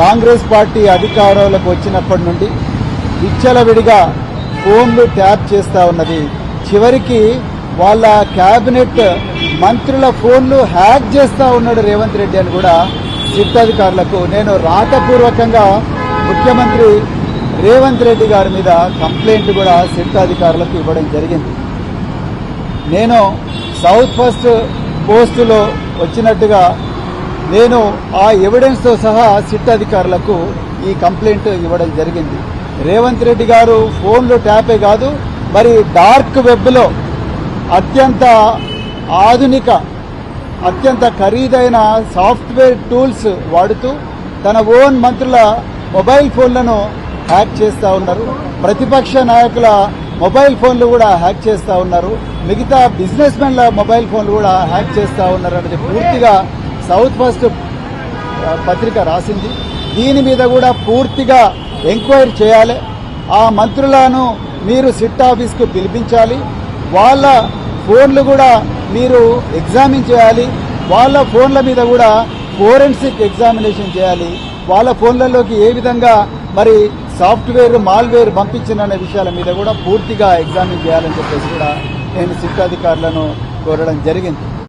Congress party అధికారంలోకి వచ్చినప్పటి నుండి విచ్చలవిడిగా ఫోన్లు ట్యాప్ చేస్తూ ఉన్నది. చివరికి వాళ్ళ క్యాబినెట్ మంత్రుల ఫోన్లు హ్యాక్ చేస్తూ ఉన్నాడు రేవంత్ రెడ్డి అని కూడా సిట్ అధికారులకు నేను రాతపూర్వకంగా ముఖ్యమంత్రి రేవంత్ రెడ్డి గారి మీద కంప్లైంట్ కూడా సిట్ అధికారులకు ఇవ్వడం జరిగింది. నేను సౌత్ ఫస్ట్ పోస్టులో వచ్చినట్టుగా నేను ఆ ఎవిడెన్స్తో సహా సిట్ అధికారులకు ఈ కంప్లైంట్ ఇవ్వడం జరిగింది. రేవంత్ రెడ్డి గారు ఫోన్లు ట్యాపే కాదు మరి డార్క్ వెబ్లో అత్యంత ఆధునిక అత్యంత ఖరీదైన సాఫ్ట్వేర్ టూల్స్ వాడుతూ తన ఓన్ మంత్రుల మొబైల్ ఫోన్లను హ్యాక్ చేస్తూ ఉన్నారు. ప్రతిపక్ష నాయకుల మొబైల్ ఫోన్లు కూడా హ్యాక్ చేస్తూ ఉన్నారు. మిగతా బిజినెస్ మెన్ల మొబైల్ ఫోన్లు కూడా హ్యాక్ చేస్తూ ఉన్నారు అనేది పూర్తిగా సౌత్ ఫస్ట్ పత్రిక రాసింది. దీని మీద కూడా పూర్తిగా ఎంక్వైరీ చేయాలి. ఆ మంత్రులను మీరు సిట్ ఆఫీస్కు పిలిపించాలి. వాళ్ళ ఫోన్లు కూడా మీరు ఎగ్జామిన్ చేయాలి. వాళ్ళ ఫోన్ల మీద కూడా ఫోరెన్సిక్ ఎగ్జామినేషన్ చేయాలి. వాళ్ళ ఫోన్లలోకి ఏ విధంగా మరి సాఫ్ట్వేర్ మాల్వేర్ పంపించిన విషయాల మీద కూడా పూర్తిగా ఎగ్జామిన్ చేయాలని చెప్పేసి కూడా నేను సిట్ అధికారులను కోరడం జరిగింది.